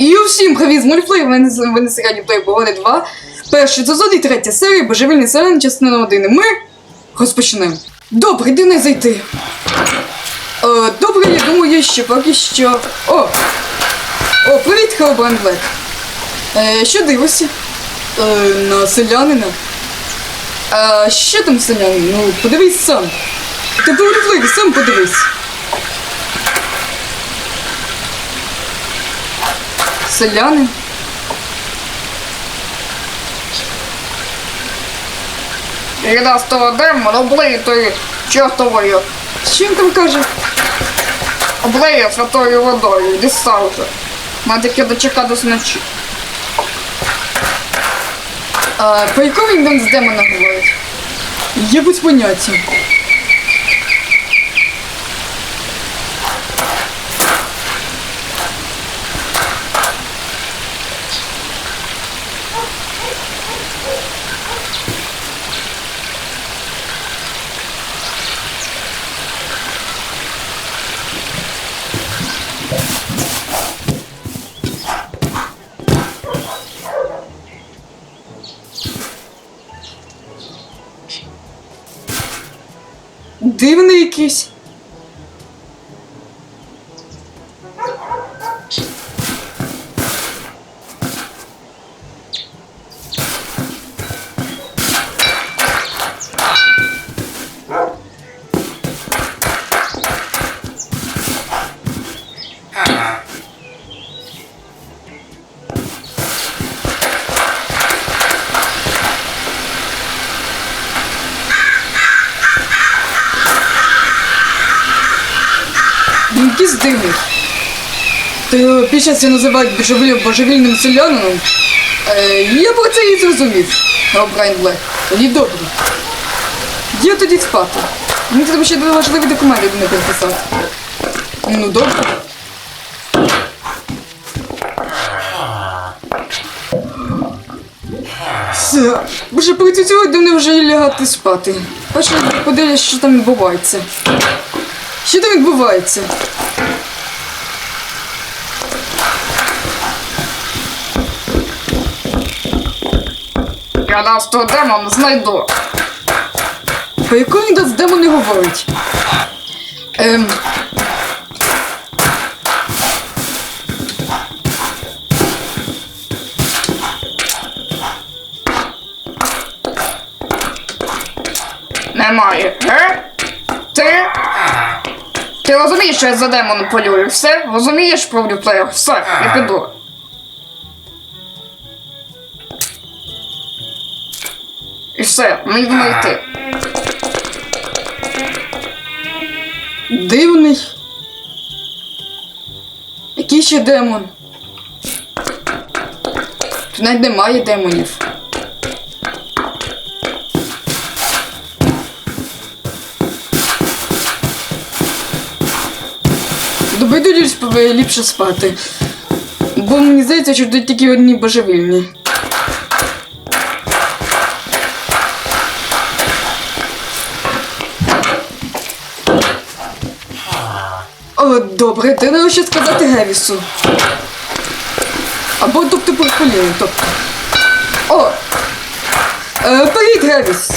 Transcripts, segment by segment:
І усім привіт з мультиплеєр, ви на серіалі Плей Погоди 2. Перший сезон і третя серія Божевільний селен, частина 1. Ми розпочнемо. Добре, йди не зайти. Е, добре, я думаю, що поки що. О! О, привіт, Хелбран Блек. Е, що дивишся? Е, на селянина. А що там селянин? Ну, подивись сам. Ти повідомляй, сам подивись. Селянин? І нас того демон облитий чортовою, Що він там каже? облиє святою водою, дістав. Має таке дочекатись вночі. А по якому він з демона говорить? Є без поняття. Дивний якийсь. Він якийсь дивний. Ти під час його називають божевіль- божевільним селянином. Е, я про це і зрозумів. Брайан Блек. Тоді добре. Я тоді спати. Мені треба ще два важливі документи до не підписати. Ну добре. Все. Вже сьогодні вони вже і лягати спати. Перше подивлюсь, що там відбувається. Що там відбувається? Я нас того демон знайду. По якому він з демони говорить? Ем. Немає. Ге? Ти? Ти розумієш, що я за демоном полюю? Все? Розумієш, плеєр? Все, я піду. І все, мені думаю йти. Дивний. Який ще демон? Тут навіть немає демонів. Добайду ліпше, ліпше спати. Бо мені здається, що тут тільки одні божевільні. О, добре, не що сказати Гевісу. Або тобто Порфоліну, тобто. О! Е, привіт, Гевіс!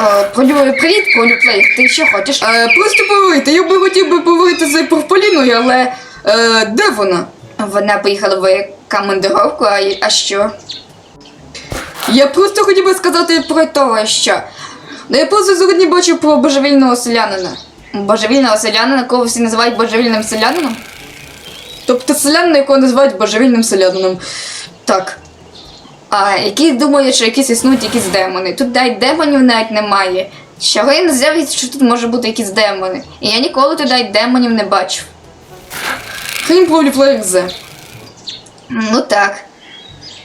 Е, Полю, привіт, Полю Плеєр, ти що хочеш? Е, просто поговорити. Я би хотів би поговорити з Порфоліною, але. Е, де вона? Вона поїхала в командировку, а, а що? Я просто хотів би сказати про того, що. Ну, я просто сьогодні бачив про божевільного селянина. Божевільного селянина, кого всі називають божевільним селянином? Тобто селянина, якого називають божевільним селянином. Так. А які думають, що якісь існують якісь демони. Тут навіть демонів навіть немає. Чого я не що тут може бути якісь демони? І я ніколи тут навіть демонів не бачив. Крім Проліфлеєр Ну так.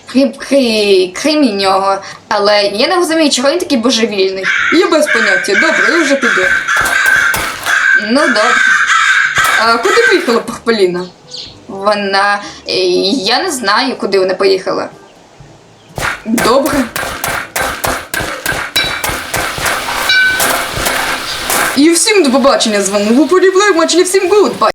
Крім, крім, крім нього. Але я не розумію, чого він такий божевільний. Я без поняття. Добре, я вже піду. Ну добре. А куди поїхала Порфоліна? Вона. е, Я не знаю, куди вона поїхала. Добре. І всім до побачення з вами був Поліблек, матч всім гуд!